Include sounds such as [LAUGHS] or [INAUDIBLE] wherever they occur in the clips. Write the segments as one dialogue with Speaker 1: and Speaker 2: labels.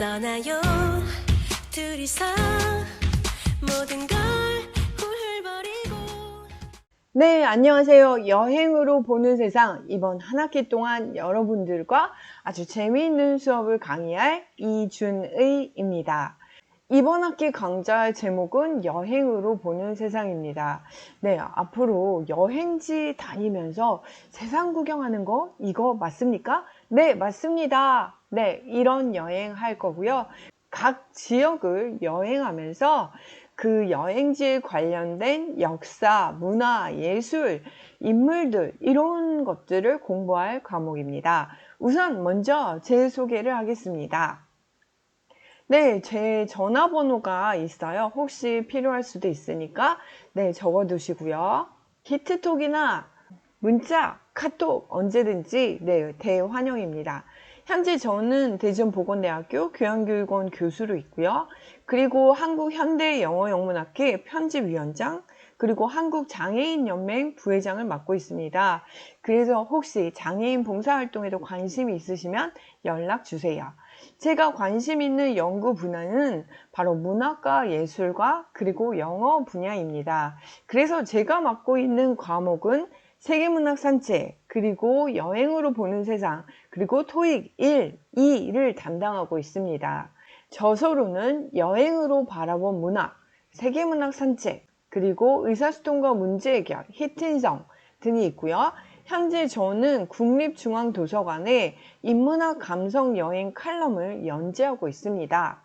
Speaker 1: 떠나요 둘이서 모든 걸 훌훌 버리고
Speaker 2: 네, 안녕하세요. 여행으로 보는 세상. 이번 한 학기 동안 여러분들과 아주 재미있는 수업을 강의할 이준의입니다. 이번 학기 강좌의 제목은 여행으로 보는 세상입니다. 네, 앞으로 여행지 다니면서 세상 구경하는 거, 이거 맞습니까? 네, 맞습니다. 네, 이런 여행 할 거고요. 각 지역을 여행하면서 그 여행지에 관련된 역사, 문화, 예술, 인물들, 이런 것들을 공부할 과목입니다. 우선 먼저 제 소개를 하겠습니다. 네, 제 전화번호가 있어요. 혹시 필요할 수도 있으니까, 네, 적어 두시고요. 히트톡이나 문자, 카톡 언제든지, 네, 대환영입니다. 현재 저는 대전 보건대학교 교양교육원 교수로 있고요. 그리고 한국현대영어영문학회 편집위원장, 그리고 한국장애인연맹 부회장을 맡고 있습니다. 그래서 혹시 장애인 봉사활동에도 관심이 있으시면 연락 주세요. 제가 관심 있는 연구 분야는 바로 문학과 예술과 그리고 영어 분야입니다. 그래서 제가 맡고 있는 과목은 세계문학 산책, 그리고 여행으로 보는 세상, 그리고 토익 1, 2를 담당하고 있습니다. 저서로는 여행으로 바라본 문학, 세계문학 산책, 그리고 의사소통과 문제 해결, 히트인성 등이 있고요. 현재 저는 국립중앙도서관에 인문학 감성 여행 칼럼을 연재하고 있습니다.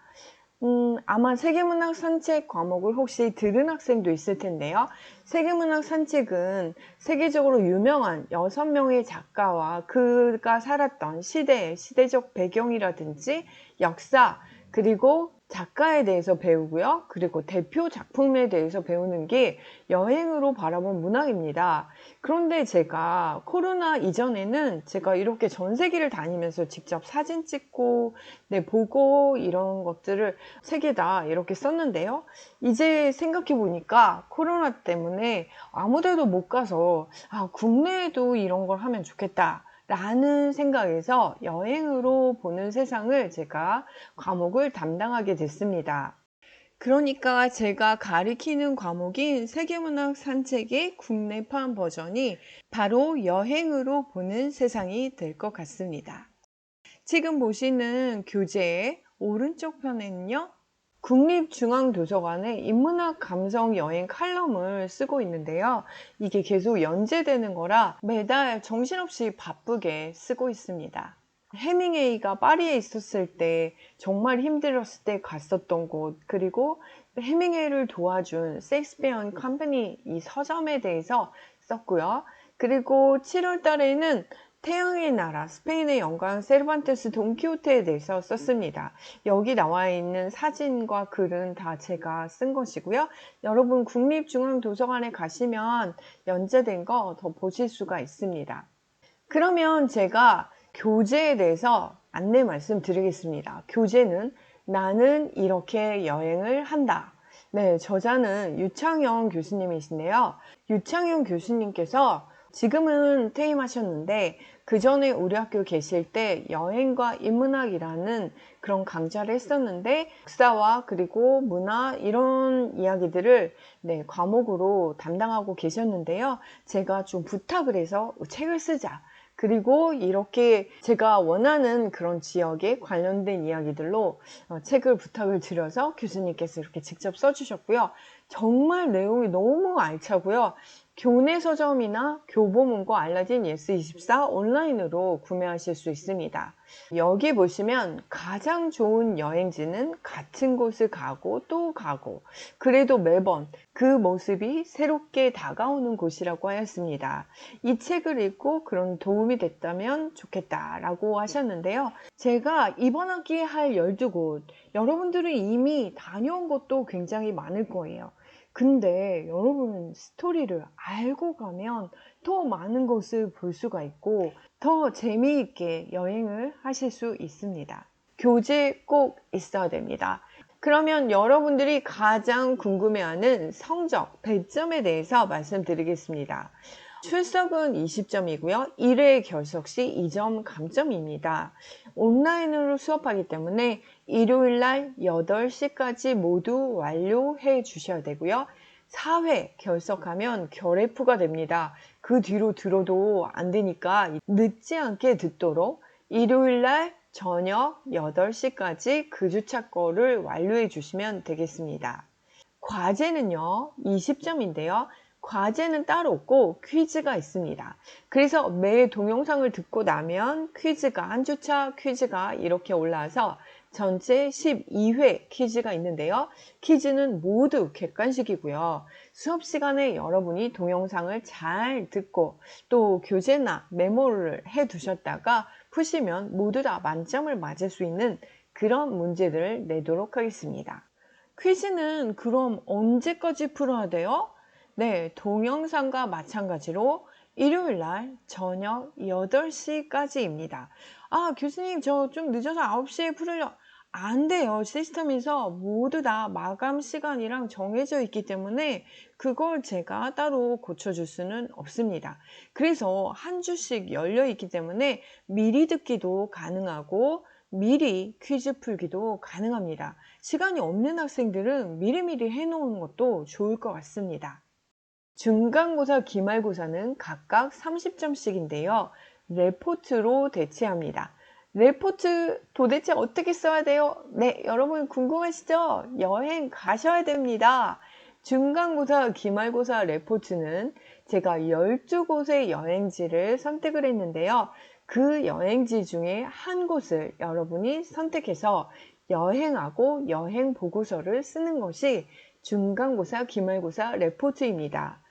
Speaker 2: 음, 아마 세계문학 산책 과목을 혹시 들은 학생도 있을 텐데요. 세계문학 산책은 세계적으로 유명한 6명의 작가와 그가 살았던 시대, 시대적 배경이라든지 역사, 그리고 작가에 대해서 배우고요. 그리고 대표 작품에 대해서 배우는 게 여행으로 바라본 문학입니다. 그런데 제가 코로나 이전에는 제가 이렇게 전 세계를 다니면서 직접 사진 찍고, 네, 보고 이런 것들을 책에다 이렇게 썼는데요. 이제 생각해 보니까 코로나 때문에 아무 데도 못 가서, 아, 국내에도 이런 걸 하면 좋겠다. 라는 생각에서 여행으로 보는 세상을 제가 과목을 담당하게 됐습니다. 그러니까 제가 가리키는 과목인 세계문학 산책의 국내판 버전이 바로 여행으로 보는 세상이 될 것 같습니다. 지금 보시는 교재의 오른쪽 편에는요, 국립중앙도서관의 인문학 감성 여행 칼럼을 쓰고 있는데요. 이게 계속 연재되는 거라 매달 정신없이 바쁘게 쓰고 있습니다. 해밍웨이가 파리에 있었을 때 정말 힘들었을 때 갔었던 곳 그리고 해밍웨이를 도와준 셰익스피어 컴퍼니 이 서점에 대해서 썼고요. 그리고 7월 달에는 태양의 나라 스페인의 영광 세르반테스 돈키호테에 대해서 썼습니다. 여기 나와 있는 사진과 글은 다 제가 쓴 것이고요. 여러분 국립중앙도서관에 가시면 연재된 거 더 보실 수가 있습니다. 그러면 제가 교재에 대해서 안내 말씀드리겠습니다. 교재는 나는 이렇게 여행을 한다. 네, 저자는 유창영 교수님이신데요. 유창영 교수님께서 지금은 퇴임하셨는데 그 전에 우리 학교 계실 때 여행과 인문학이라는 그런 강좌를 했었는데 역사와 그리고 문화 이런 이야기들을 네, 과목으로 담당하고 계셨는데요. 제가 좀 부탁을 해서 책을 쓰자. 그리고 이렇게 제가 원하는 그런 지역에 관련된 이야기들로 어, 책을 부탁을 드려서 교수님께서 이렇게 직접 써주셨고요. 정말 내용이 너무 알차고요. 교내 서점이나 교보문고 알라딘 예스24 온라인으로 구매하실 수 있습니다. 여기 보시면 가장 좋은 여행지는 같은 곳을 가고 또 가고 그래도 매번 그 모습이 새롭게 다가오는 곳이라고 하였습니다. 이 책을 읽고 그런 도움이 됐다면 좋겠다라고 하셨는데요. 제가 이번 학기에 할 12곳 여러분들은 이미 다녀온 곳도 굉장히 많을 거예요. 근데 여러분 스토리를 알고 가면 더 많은 것을 볼 수가 있고 더 재미있게 여행을 하실 수 있습니다. 교재 꼭 있어야 됩니다. 그러면 여러분들이 가장 궁금해하는 성적, 배점에 대해서 말씀드리겠습니다. 출석은 20점이고요. 1회 결석 시 2점 감점입니다. 온라인으로 수업하기 때문에 일요일 날 8시까지 모두 완료해 주셔야 되고요. 4회 결석하면 결회프가 됩니다. 그 뒤로 들어도 안 되니까 늦지 않게 듣도록 일요일 날 저녁 8시까지 그 주차 거를 완료해 주시면 되겠습니다. 과제는요, 20점인데요. 과제는 따로 없고 퀴즈가 있습니다. 그래서 매 동영상을 듣고 나면 퀴즈가 한 주차 퀴즈가 이렇게 올라와서 전체 12회 퀴즈가 있는데요. 퀴즈는 모두 객관식이고요. 수업 시간에 여러분이 동영상을 잘 듣고 또 교재나 메모를 해 두셨다가 푸시면 모두 다 만점을 맞을 수 있는 그런 문제들을 내도록 하겠습니다. 퀴즈는 그럼 언제까지 풀어야 돼요? 네, 동영상과 마찬가지로 일요일 날 저녁 8시까지입니다. 아, 교수님, 저 좀 늦어서 9시에 풀으려. 안 돼요. 시스템에서 모두 다 마감 시간이랑 정해져 있기 때문에 그걸 제가 따로 고쳐줄 수는 없습니다. 그래서 한 주씩 열려 있기 때문에 미리 듣기도 가능하고 미리 퀴즈 풀기도 가능합니다. 시간이 없는 학생들은 미리미리 해놓은 것도 좋을 것 같습니다. 중간고사, 기말고사는 각각 30점씩인데요. 레포트로 대체합니다. 레포트 도대체 어떻게 써야 돼요? 네, 여러분 궁금하시죠? 여행 가셔야 됩니다. 중간고사, 기말고사 레포트는 제가 12곳의 여행지를 선택을 했는데요. 그 여행지 중에 한 곳을 여러분이 선택해서 여행하고 여행 보고서를 쓰는 것이 중간고사, 기말고사 레포트입니다.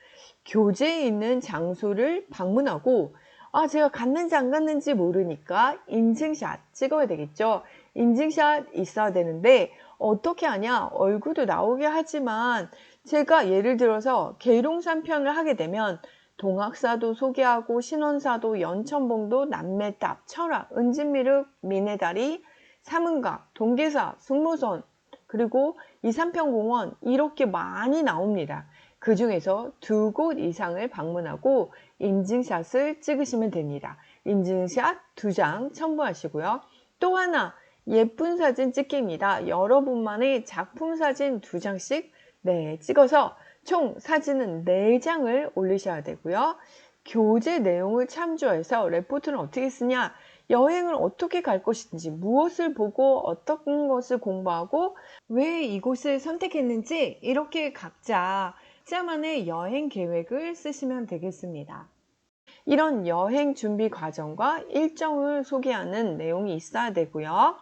Speaker 2: 교재에 있는 장소를 방문하고 아, 제가 갔는지 안 갔는지 모르니까 인증샷 찍어야 되겠죠. 인증샷 있어야 되는데 어떻게 하냐? 얼굴도 나오게 하지만 제가 예를 들어서 계룡산 편을 하게 되면 동학사도 소개하고 신원사도 연천봉도 남매탑 철학 은진미륵 미네다리 삼은각 동계사 승무선 그리고 이산평공원 이렇게 많이 나옵니다. 그 중에서 두 곳 이상을 방문하고 인증샷을 찍으시면 됩니다. 인증샷 두 장 첨부하시고요. 또 하나 예쁜 사진 찍기입니다. 여러분만의 작품 사진 두 장씩 네, 찍어서 총 사진은 4장을 올리셔야 되고요. 교재 내용을 참조해서 레포트는 어떻게 쓰냐? 여행을 어떻게 갈 것인지, 무엇을 보고 어떤 것을 공부하고 왜 이곳을 선택했는지 이렇게 각자 각자만의 여행 계획을 쓰시면 되겠습니다. 이런 여행 준비 과정과 일정을 소개하는 내용이 있어야 되고요.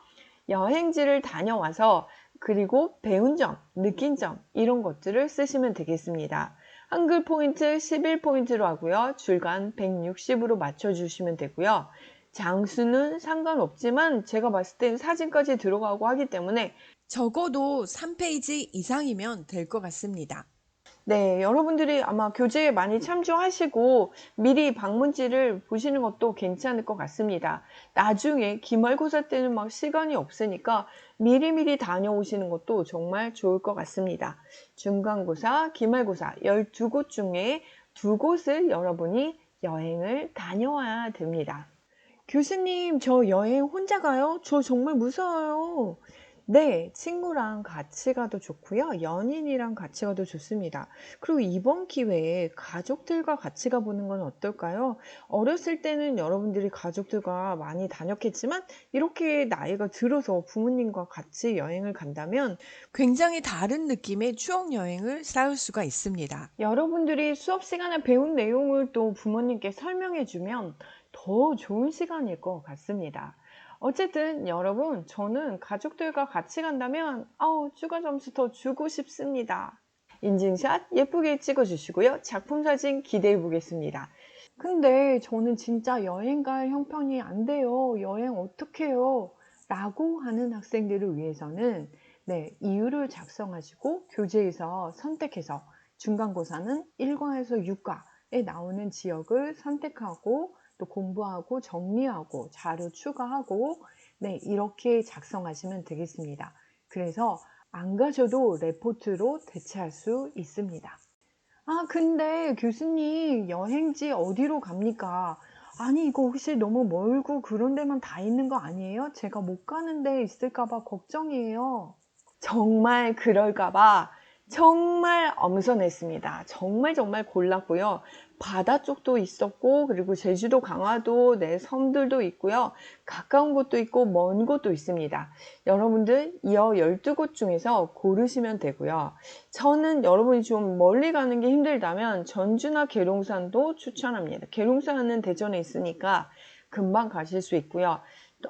Speaker 2: 여행지를 다녀와서 그리고 배운 점, 느낀 점 이런 것들을 쓰시면 되겠습니다. 한글 포인트 11포인트로 하고요. 줄간 160으로 맞춰주시면 되고요. 장수는 상관없지만 제가 봤을 땐 사진까지 들어가고 하기 때문에
Speaker 3: 적어도 3페이지 이상이면 될 것 같습니다.
Speaker 2: 네, 여러분들이 아마 교재에 많이 참조하시고 미리 방문지를 보시는 것도 괜찮을 것 같습니다. 나중에 기말고사 때는 막 시간이 없으니까 미리미리 다녀오시는 것도 정말 좋을 것 같습니다. 중간고사, 기말고사 12곳 중에 두 곳을 여러분이 여행을 다녀와야 됩니다. 교수님, 저 여행 혼자 가요? 저 정말 무서워요. 네, 친구랑 같이 가도 좋고요. 연인이랑 같이 가도 좋습니다. 그리고 이번 기회에 가족들과 같이 가보는 건 어떨까요? 어렸을 때는 여러분들이 가족들과 많이 다녔겠지만 이렇게 나이가 들어서 부모님과 같이 여행을 간다면
Speaker 3: 굉장히 다른 느낌의 추억 여행을 쌓을 수가 있습니다.
Speaker 2: 여러분들이 수업 시간에 배운 내용을 또 부모님께 설명해주면 더 좋은 시간일 것 같습니다. 어쨌든 여러분 저는 가족들과 같이 간다면 아우 추가 점수 더 주고 싶습니다. 인증샷 예쁘게 찍어주시고요. 작품 사진 기대해 보겠습니다. 근데 저는 진짜 여행 갈 형편이 안 돼요. 여행 어떡해요? 라고 하는 학생들을 위해서는 네, 이유를 작성하시고 교재에서 선택해서 중간고사는 1과에서 6과에 나오는 지역을 선택하고 또 공부하고 정리하고 자료 추가하고 네, 이렇게 작성하시면 되겠습니다. 그래서 안 가셔도 레포트로 대체할 수 있습니다. 아, 근데 교수님 여행지 어디로 갑니까? 아니, 이거 혹시 너무 멀고 그런 데만 다 있는 거 아니에요? 제가 못 가는 데 있을까봐 걱정이에요. 정말 그럴까봐 정말 엄선했습니다. 정말 정말 골랐고요. 바다 쪽도 있었고, 그리고 제주도, 강화도, 내 섬들도 있고요. 가까운 곳도 있고, 먼 곳도 있습니다. 여러분들 이어 12곳 중에서 고르시면 되고요. 저는 여러분이 좀 멀리 가는 게 힘들다면 전주나 계룡산도 추천합니다. 계룡산은 대전에 있으니까 금방 가실 수 있고요.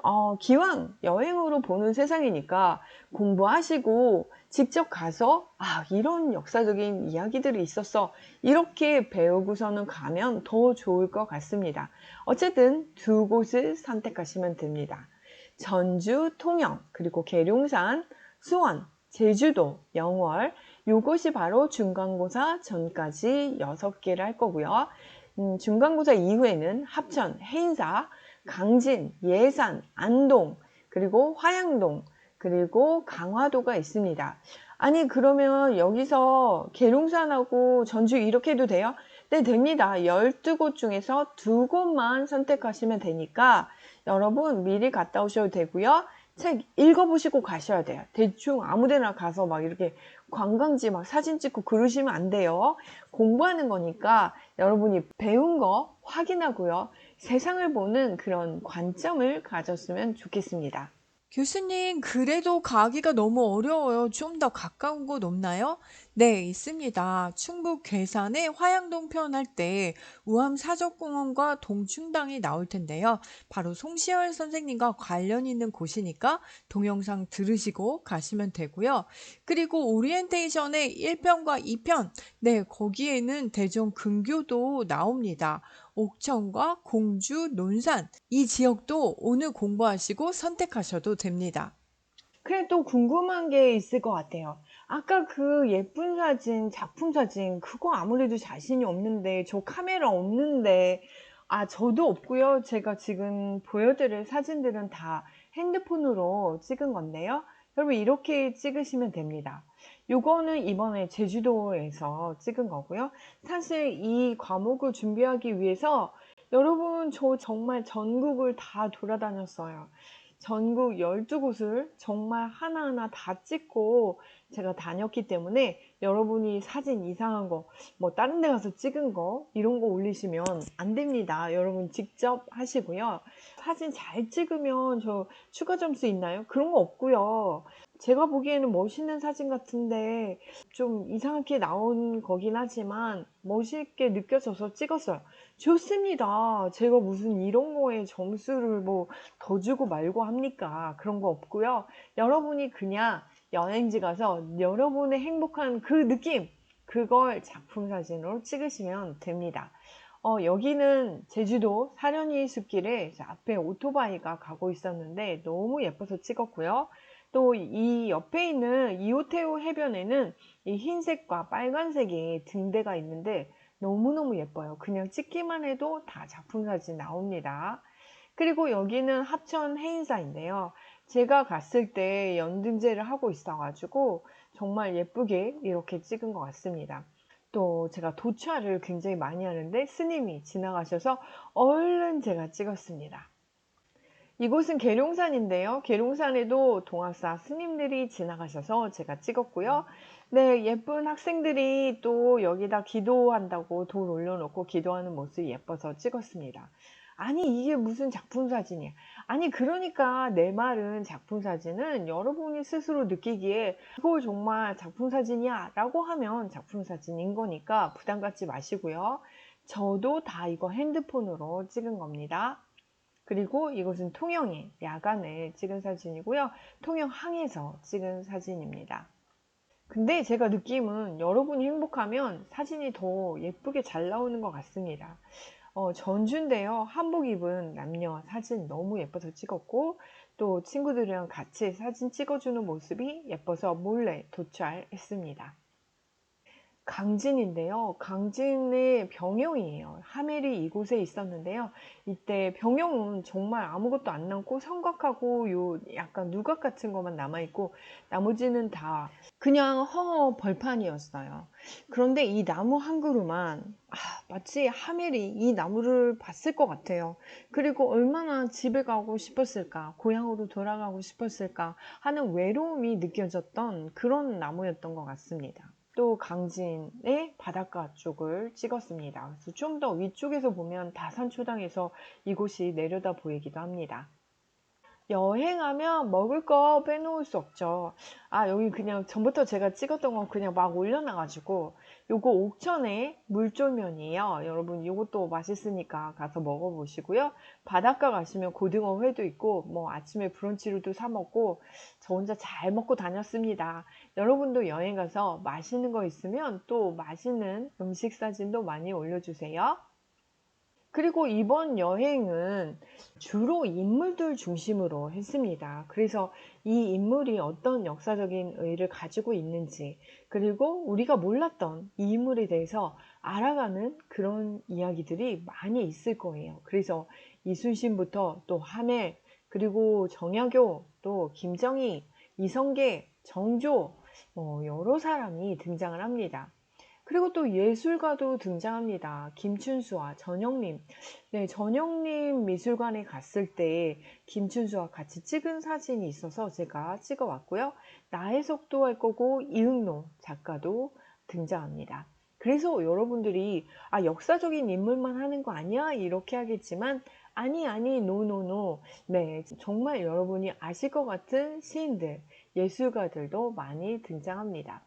Speaker 2: 어, 기왕 여행으로 보는 세상이니까 공부하시고 직접 가서 아, 이런 역사적인 이야기들이 있었어. 이렇게 배우고서는 가면 더 좋을 것 같습니다. 어쨌든 두 곳을 선택하시면 됩니다. 전주, 통영, 그리고 계룡산, 수원, 제주도, 영월, 요것이 바로 중간고사 전까지 6개를 할 거고요. 음, 중간고사 이후에는 합천, 해인사, 강진, 예산, 안동, 그리고 화양동, 그리고 강화도가 있습니다. 아니, 그러면 여기서 계룡산하고 전주 이렇게 해도 돼요? 네, 됩니다. 12곳 중에서 두 곳만 선택하시면 되니까 여러분 미리 갔다 오셔도 되고요. 책 읽어보시고 가셔야 돼요. 대충 아무데나 가서 막 이렇게 관광지 막 사진 찍고 그러시면 안 돼요. 공부하는 거니까 여러분이 배운 거 확인하고요. 세상을 보는 그런 관점을 가졌으면 좋겠습니다.
Speaker 3: 교수님, 그래도 가기가 너무 어려워요. 좀 더 가까운 곳 없나요? 네, 있습니다. 충북 괴산의 화양동 표현할 때 우암 사적공원과 동충당이 나올 텐데요. 바로 송시열 선생님과 관련 있는 곳이니까 동영상 들으시고 가시면 되고요. 그리고 오리엔테이션의 1편과 2편, 네, 거기에는 대전 근교도 나옵니다. 옥천과 공주, 논산 이 지역도 오늘 공부하시고 선택하셔도 됩니다.
Speaker 2: 그래 또 궁금한 게 있을 것 같아요. 아까 그 예쁜 사진, 작품 사진, 그거 아무래도 자신이 없는데, 저 카메라 없는데, 아, 저도 없고요. 제가 지금 보여드릴 사진들은 다 핸드폰으로 찍은 건데요. 여러분, 이렇게 찍으시면 됩니다. 요거는 이번에 제주도에서 찍은 거고요. 사실 이 과목을 준비하기 위해서 여러분, 저 정말 전국을 다 돌아다녔어요. 전국 12곳을 정말 하나하나 다 찍고 제가 다녔기 때문에 여러분이 사진 이상한 거, 뭐 다른 데 가서 찍은 거, 이런 거 올리시면 안 됩니다. 여러분 직접 하시고요. 사진 잘 찍으면 저 추가 점수 있나요? 그런 거 없고요. 제가 보기에는 멋있는 사진 같은데 좀 이상하게 나온 거긴 하지만 멋있게 느껴져서 찍었어요. 좋습니다. 제가 무슨 이런 거에 점수를 뭐 더 주고 말고 합니까? 그런 거 없고요. 여러분이 그냥 여행지 가서 여러분의 행복한 그 느낌, 그걸 작품 사진으로 찍으시면 됩니다. 어, 여기는 제주도 사려니 숲길에 앞에 오토바이가 가고 있었는데 너무 예뻐서 찍었고요. 또 이 옆에 있는 이오테오 해변에는 이 흰색과 빨간색의 등대가 있는데 너무너무 예뻐요. 그냥 찍기만 해도 다 작품 사진 나옵니다. 그리고 여기는 합천 해인사인데요. 제가 갔을 때 연등제를 하고 있어가지고 정말 예쁘게 이렇게 찍은 것 같습니다. 또 제가 도차를 굉장히 많이 하는데 스님이 지나가셔서 얼른 제가 찍었습니다. 이곳은 계룡산인데요. 계룡산에도 동학사 스님들이 지나가셔서 제가 찍었고요. 네, 예쁜 학생들이 또 여기다 기도한다고 돌 올려놓고 기도하는 모습이 예뻐서 찍었습니다. 아니, 이게 무슨 작품 사진이야. 아니, 그러니까 내 말은 작품 사진은 여러분이 스스로 느끼기에 이거 정말 작품 사진이야 라고 하면 작품 사진인 거니까 부담 갖지 마시고요. 저도 다 이거 핸드폰으로 찍은 겁니다. 그리고 이곳은 통영에 야간에 찍은 사진이고요. 통영항에서 찍은 사진입니다. 근데 제가 느낌은 여러분이 행복하면 사진이 더 예쁘게 잘 나오는 것 같습니다. 어, 전주인데요. 한복 입은 남녀 사진 너무 예뻐서 찍었고, 또 친구들이랑 같이 사진 찍어주는 모습이 예뻐서 몰래 도촬했습니다. 강진인데요. 강진의 병영이에요. 하멜이 이곳에 있었는데요. 이때 병영은 정말 아무것도 안 남고 성곽하고 요 약간 누각 같은 것만 남아 있고 나머지는 다 그냥 허 벌판이었어요. 그런데 이 나무 한 그루만 아, 마치 하멜이 이 나무를 봤을 것 같아요. 그리고 얼마나 집에 가고 싶었을까, 고향으로 돌아가고 싶었을까 하는 외로움이 느껴졌던 그런 나무였던 것 같습니다. 또 강진의 바닷가 쪽을 찍었습니다. 그래서 좀 더 위쪽에서 보면 다산초당에서 이곳이 내려다 보이기도 합니다. 여행하면 먹을 거 빼놓을 수 없죠. 아, 여기 그냥 전부터 제가 찍었던 건 그냥 막 올려놔가지고 요거 옥천의 물쫄면이에요. 여러분 이것도 맛있으니까 가서 먹어보시고요. 바닷가 가시면 고등어 회도 있고 뭐 아침에 브런치로도 사 먹고 저 혼자 잘 먹고 다녔습니다. 여러분도 여행 가서 맛있는 거 있으면 또 맛있는 음식 사진도 많이 올려주세요. 그리고 이번 여행은 주로 인물들 중심으로 했습니다. 그래서 이 인물이 어떤 역사적인 의의를 가지고 있는지, 그리고 우리가 몰랐던 이 인물에 대해서 알아가는 그런 이야기들이 많이 있을 거예요. 그래서 이순신부터 또 하멜, 그리고 정약용, 또 김정희, 이성계, 정조, 뭐 여러 사람이 등장을 합니다. 그리고 또 예술가도 등장합니다. 김춘수와 전영림. 네, 전영림 미술관에 갔을 때 김춘수와 같이 찍은 사진이 있어서 제가 찍어 왔고요. 나혜석도 할 거고 이응노 작가도 등장합니다. 그래서 여러분들이 아 역사적인 인물만 하는 거 아니야? 이렇게 하겠지만 아니 아니 노노노 네 정말 여러분이 아실 것 같은 시인들 예술가들도 많이 등장합니다.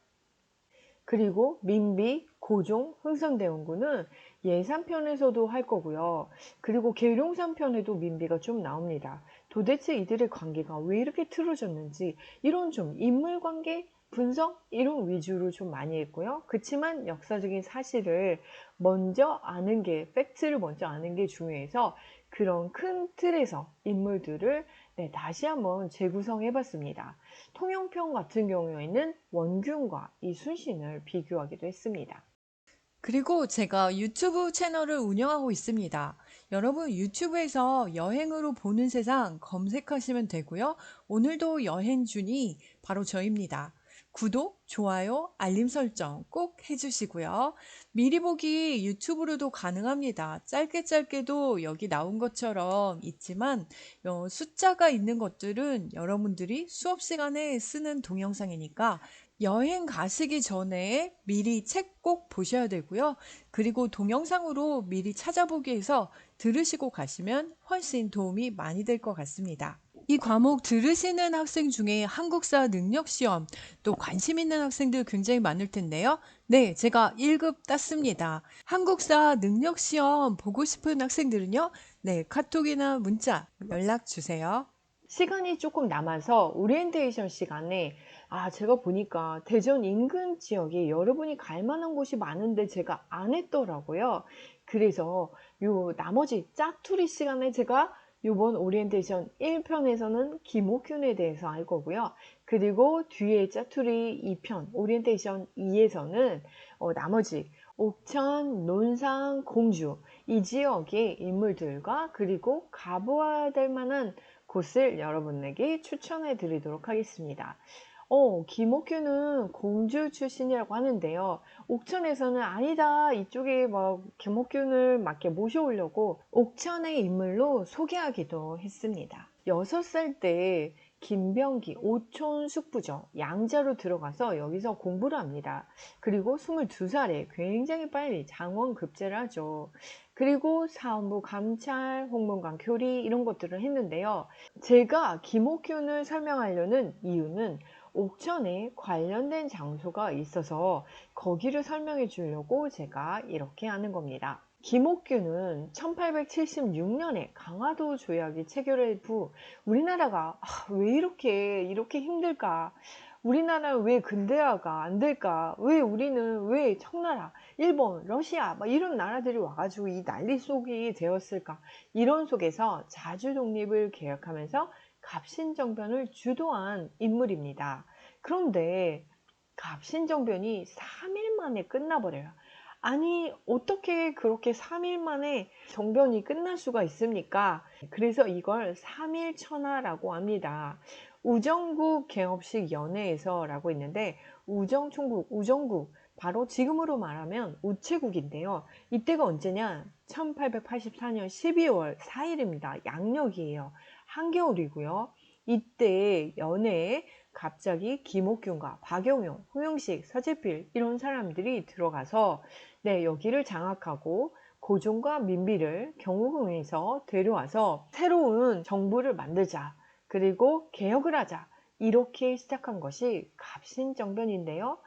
Speaker 2: 그리고 민비, 고종, 흥선대원군은 예산편에서도 할 거고요. 그리고 계룡산편에도 민비가 좀 나옵니다. 도대체 이들의 관계가 왜 이렇게 틀어졌는지 이런 좀 인물관계 분석 이런 위주로 좀 많이 했고요. 그렇지만 역사적인 사실을 먼저 아는 게 팩트를 먼저 아는 게 중요해서 그런 큰 틀에서 인물들을 네, 다시 한번 재구성해 봤습니다. 통영편 같은 경우에는 원균과 이순신을 비교하기도 했습니다.
Speaker 3: 그리고 제가 유튜브 채널을 운영하고 있습니다. 여러분 유튜브에서 여행으로 보는 세상 검색하시면 되고요. 오늘도 여행준이 바로 저입니다. 구독, 좋아요, 알림 설정 꼭 해주시고요. 미리 보기 유튜브로도 가능합니다. 짧게 짧게도 여기 나온 것처럼 있지만 어, 숫자가 있는 것들은 여러분들이 수업 시간에 쓰는 동영상이니까 여행 가시기 전에 미리 책 꼭 보셔야 되고요. 그리고 동영상으로 미리 찾아보기 해서 들으시고 가시면 훨씬 도움이 많이 될 것 같습니다. 이 과목 들으시는 학생 중에 한국사 능력시험 또 관심 있는 학생들 굉장히 많을 텐데요. 네, 제가 1급 땄습니다. 한국사 능력시험 보고 싶은 학생들은요. 네, 카톡이나 문자 연락 주세요.
Speaker 2: 시간이 조금 남아서 오리엔테이션 시간에 아, 제가 보니까 대전 인근 지역에 여러분이 갈 만한 곳이 많은데 제가 안 했더라고요. 그래서 요 나머지 짜투리 시간에 제가 요번 오리엔테이션 1편에서는 김옥균에 대해서 할 거고요. 그리고 뒤에 짜투리 2편 오리엔테이션 2에서는 어, 나머지 옥천, 논산, 공주 이 지역의 인물들과 그리고 가보아야 될 만한 곳을 여러분에게 추천해 드리도록 하겠습니다. 어, 김옥규는 공주 출신이라고 하는데요. 옥천에서는 아니다. 이쪽에 막 김옥균을 맞게 모셔오려고 옥천의 인물로 소개하기도 했습니다. 6살 때 김병기 오촌 숙부죠. 양자로 들어가서 여기서 공부를 합니다. 그리고 22살에 굉장히 빨리 장원 급제를 하죠. 그리고 사원부 감찰, 홍문관 교리 이런 것들을 했는데요. 제가 김옥균을 설명하려는 이유는 옥천에 관련된 장소가 있어서 거기를 설명해 주려고 제가 이렇게 하는 겁니다. 김옥균은 1876년에 강화도 조약이 체결한 후 우리나라가 아, 왜 이렇게 이렇게 힘들까? 우리나라 왜 근대화가 안 될까? 왜 우리는 왜 청나라, 일본, 러시아 막 이런 나라들이 와가지고 이 난리 속이 되었을까? 이런 속에서 자주 독립을 계획하면서 갑신정변을 주도한 인물입니다. 그런데 갑신정변이 3일 만에 끝나버려요. 아니, 어떻게 그렇게 3일 만에 정변이 끝날 수가 있습니까? 그래서 이걸 3일 천하라고 합니다. 우정국 개업식 연회에서라고 있는데 우정총국, 우정국 바로 지금으로 말하면 우체국인데요. 이때가 언제냐? 1884년 12월 4일입니다. 양력이에요. 한겨울이고요. 이때 연회에 갑자기 김옥균과 박영용, 홍영식, 서재필 이런 사람들이 들어가서 네, 여기를 장악하고 고종과 민비를 경호궁에서 데려와서 새로운 정부를 만들자. 그리고 개혁을 하자. 이렇게 시작한 것이 갑신정변인데요.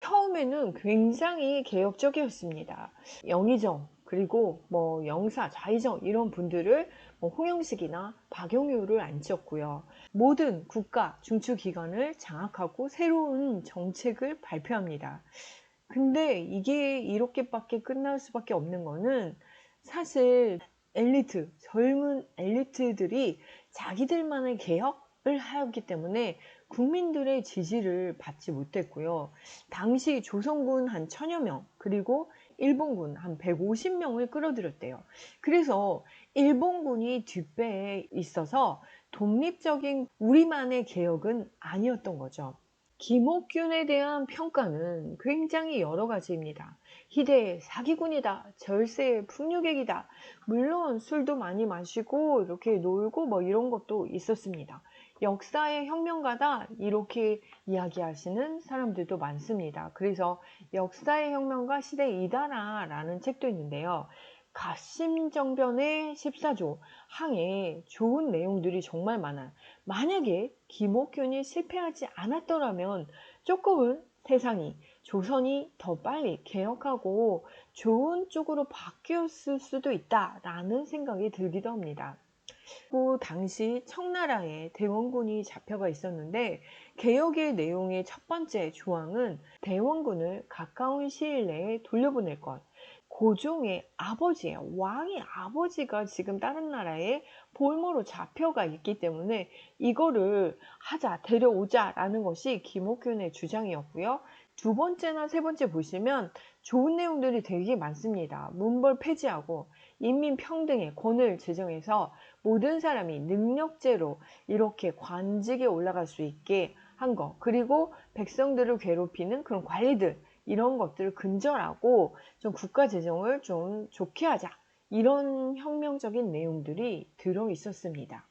Speaker 2: 처음에는 굉장히 개혁적이었습니다. 영의정, 그리고 뭐 영사, 좌의정 이런 분들을 뭐 홍영식이나 박영유를 앉혔고요. 모든 국가 중추기관을 장악하고 새로운 정책을 발표합니다. 근데 이게 이렇게밖에 끝날 수밖에 없는 거는 사실 엘리트, 젊은 엘리트들이 자기들만의 개혁을 하였기 때문에 국민들의 지지를 받지 못했고요. 당시 조선군 한 천여 명, 그리고 일본군 한 150명을 끌어들였대요. 그래서 일본군이 뒷배에 있어서 독립적인 우리만의 개혁은 아니었던 거죠. 김옥균에 대한 평가는 굉장히 여러 가지입니다. 희대의 사기꾼이다, 절세의 풍류객이다, 물론 술도 많이 마시고 이렇게 놀고 뭐 이런 것도 있었습니다. 역사의 혁명가다 이렇게 이야기하시는 사람들도 많습니다. 그래서 역사의 혁명가 시대 이다라 라는 책도 있는데요. 가심정변의 14조 항에 좋은 내용들이 정말 많아요. 만약에 김옥균이 실패하지 않았더라면 조금은 세상이 조선이 더 빨리 개혁하고 좋은 쪽으로 바뀌었을 수도 있다라는 생각이 들기도 합니다. 그 당시 청나라에 대원군이 잡혀가 있었는데 개혁의 내용의 첫 번째 조항은 대원군을 가까운 시일 내에 돌려보낼 것. 고종의 아버지예요. 왕의 아버지가 지금 다른 나라에 볼모로 잡혀가 있기 때문에 이거를 하자, 데려오자라는 것이 김옥균의 주장이었고요. 두 번째나 세 번째 보시면 좋은 내용들이 되게 많습니다. 문벌 폐지하고 인민평등의 권을 제정해서 모든 사람이 능력제로 이렇게 관직에 올라갈 수 있게 한 거. 그리고 백성들을 괴롭히는 그런 관리들, 이런 것들을 근절하고 좀 국가 재정을 좀 좋게 하자. 이런 혁명적인 내용들이 들어 있었습니다.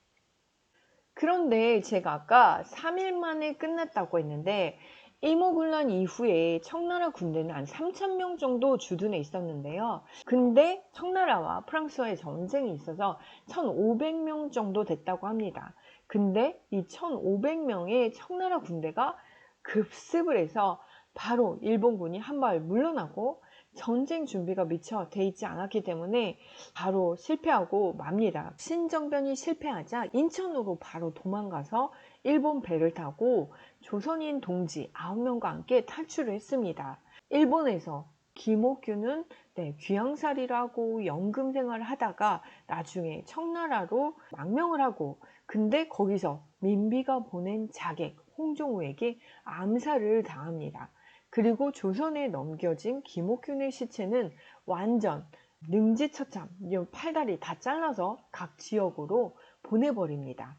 Speaker 2: 그런데 제가 아까 3일 만에 끝났다고 했는데 이모군란 이후에 청나라 군대는 한 3,000명 정도 주둔해 있었는데요. 근데 청나라와 프랑스와의 전쟁이 있어서 1,500명 정도 됐다고 합니다. 근데 이 1,500명의 청나라 군대가 급습을 해서 바로 일본군이 한발 물러나고 전쟁 준비가 미처 돼 있지 않았기 때문에 바로 실패하고 맙니다. 신정변이 실패하자 인천으로 바로 도망가서 일본 배를 타고 조선인 동지 9명과 함께 탈출을 했습니다. 일본에서 김옥균은 네, 귀양살이를 하고 연금 생활을 하다가 나중에 청나라로 망명을 하고 근데 거기서 민비가 보낸 자객 홍종우에게 암살을 당합니다. 그리고 조선에 넘겨진 김옥균의 시체는 완전 능지처참 팔다리 다 잘라서 각 지역으로 보내버립니다.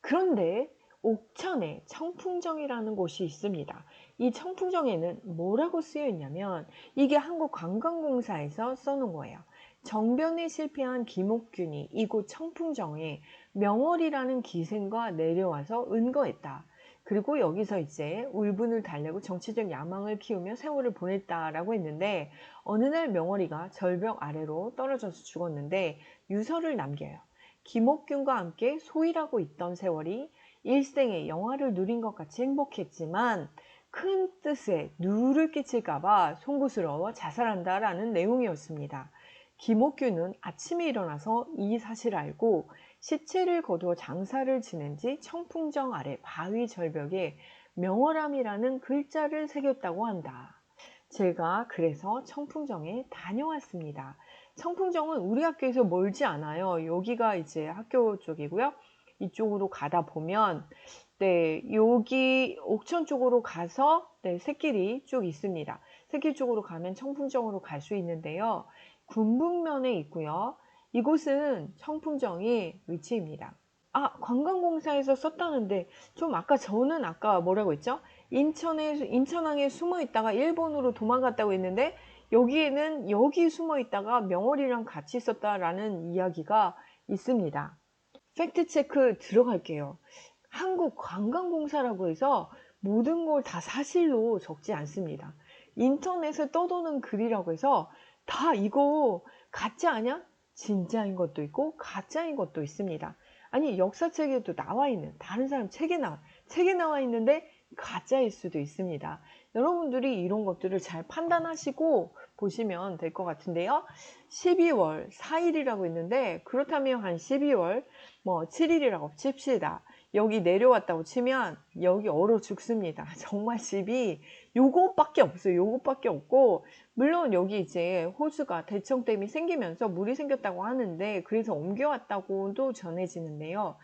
Speaker 2: 그런데 옥천에 청풍정이라는 곳이 있습니다. 이 청풍정에는 뭐라고 쓰여 있냐면 이게 한국관광공사에서 써놓은 거예요. 정변에 실패한 김옥균이 이곳 청풍정에 명월이라는 기생과 내려와서 은거했다. 그리고 여기서 이제 울분을 달래고 정치적 야망을 키우며 세월을 보냈다라고 했는데 어느 날 명월이가 절벽 아래로 떨어져서 죽었는데 유서를 남겨요. 김옥균과 함께 소일하고 있던 세월이 일생의 영화를 누린 것 같이 행복했지만 큰 뜻에 누를 끼칠까봐 송구스러워 자살한다라는 내용이었습니다. 김옥균은 아침에 일어나서 이 사실을 알고 시체를 거두어 장사를 지낸 지 청풍정 아래 바위 절벽에 명월함이라는 글자를 새겼다고 한다. 제가 그래서 청풍정에 다녀왔습니다. 청풍정은 우리 학교에서 멀지 않아요. 여기가 이제 학교 쪽이고요. 이쪽으로 가다 보면 네, 여기 옥천 쪽으로 가서 네, 새길이 쭉 있습니다. 새길 쪽으로 가면 청풍정으로 갈 수 있는데요. 군북면에 있고요. 이곳은 청풍정이 위치입니다. 아, 관광공사에서 썼다는데 좀 아까 저는 아까 뭐라고 했죠? 인천에 인천항에 숨어 있다가 일본으로 도망갔다고 했는데 여기에는 여기 숨어 있다가 명월이랑 같이 있었다라는 이야기가 있습니다. 팩트 체크 들어갈게요. 한국관광공사라고 해서 모든 걸 다 사실로 적지 않습니다. 인터넷에 떠도는 글이라고 해서 다 이거 가짜 아냐? 진짜인 것도 있고 가짜인 것도 있습니다. 아니 역사책에도 나와 있는 다른 사람 책에 나와 책에 나와 있는데 가짜일 수도 있습니다. 여러분들이 이런 것들을 잘 판단하시고 보시면 될 것 같은데요. 12월 4일이라고 있는데 그렇다면 한 12월 뭐 7일이라고 칩시다. 여기 내려왔다고 치면 여기 얼어 죽습니다. [LAUGHS] 정말 집이 요것밖에 없어요. 요것밖에 없고 물론 여기 이제 호수가 대청댐이 생기면서 물이 생겼다고 하는데 그래서 옮겨왔다고도 전해지는데요.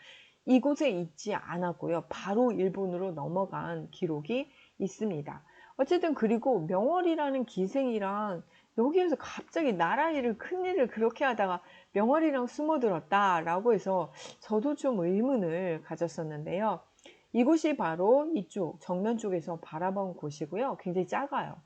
Speaker 2: 이곳에 있지 않았고요. 바로 일본으로 넘어간 기록이 있습니다. 어쨌든 그리고 명월이라는 기생이랑 여기에서 갑자기 나라 일을 큰 일을 그렇게 하다가 명월이랑 숨어들었다라고 해서 저도 좀 의문을 가졌었는데요. 이곳이 바로 이쪽 정면 쪽에서 바라본 곳이고요. 굉장히 작아요.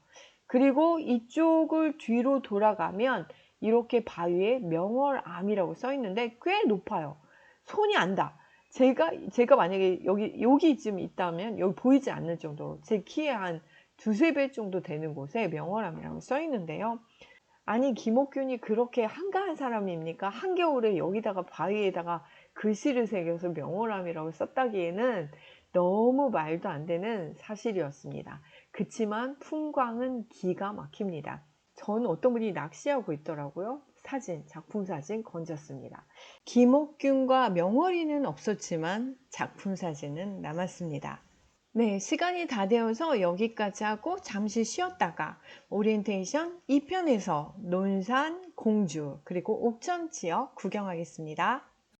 Speaker 2: 그리고 이쪽을 뒤로 돌아가면 이렇게 바위에 명월암이라고 써 있는데 꽤 높아요. 손이 안다. 제가 제가 만약에 여기 여기쯤 있다면 여기 보이지 않는 정도로 제 키에 한 두세 배 정도 되는 곳에 명월암이라고 써 있는데요. 아니 김옥균이 그렇게 한가한 사람입니까? 한겨울에 여기다가 바위에다가 글씨를 새겨서 명월암이라고 썼다기에는 너무 말도 안 되는 사실이었습니다. 그치만 풍광은 기가 막힙니다. 전 어떤 분이 낚시하고 있더라고요. 사진, 작품 사진 건졌습니다. 김옥균과 명월이는 없었지만 작품 사진은 남았습니다. 네, 시간이 다 되어서 여기까지 하고 잠시 쉬었다가 오리엔테이션 2편에서 논산, 공주, 그리고 옥천 지역 구경하겠습니다.